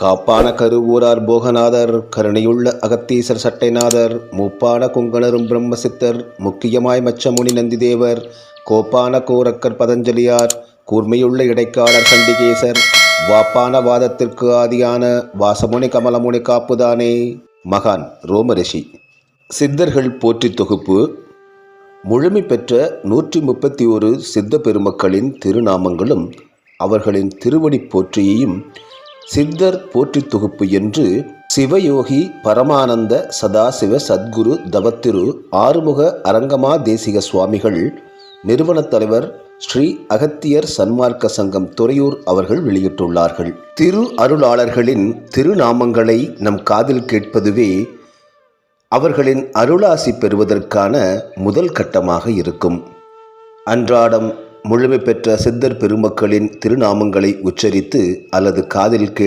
காப்பான கருவூரார் போகநாதர் கருணையுள்ள அகத்தீசர் சட்டைநாதர் மூப்பான குங்கணரும் பிரம்மசித்தர் முக்கியமாய் மச்சமுனி நந்திதேவர் கோப்பான கோரக்கர் பதஞ்சலியார் கூர்மையுள்ள இடைக்காலர் சண்டிகேசர் வாப்பான வாதத்திற்கு ஆதியான வாசமுனி கமலமுனி காப்புதானே. மகான் ரோமரிஷி. சித்தர்கள் போற்றி தொகுப்பு முழுமை பெற்ற நூற்றி முப்பத்தி ஒரு சித்த பெருமக்களின் திருநாமங்களும் அவர்களின் திருவடி போற்றியையும் சித்தர் போற்றி தொகுப்பு என்று சிவயோகி பரமானந்த சதாசிவ சத்குரு தவத்திரு ஆறுமுக அரங்கமா தேசிக சுவாமிகள் நிறுவனத் தலைவர் ஸ்ரீ அகத்தியர் சன்மார்க்க சங்கம் துறையூர் அவர்கள் வெளியிட்டுள்ளார்கள். திரு அருளாளர்களின் திருநாமங்களை நம் காதில் கேட்பதுவே அவர்களின் அருளாசி பெறுவதற்கான முதல் கட்டமாக இருக்கும். அன்றாடம் முழுமை பெற்ற சித்தர் பெருமக்களின் திருநாமங்களை உச்சரித்து அல்லது காதில் கேட்டு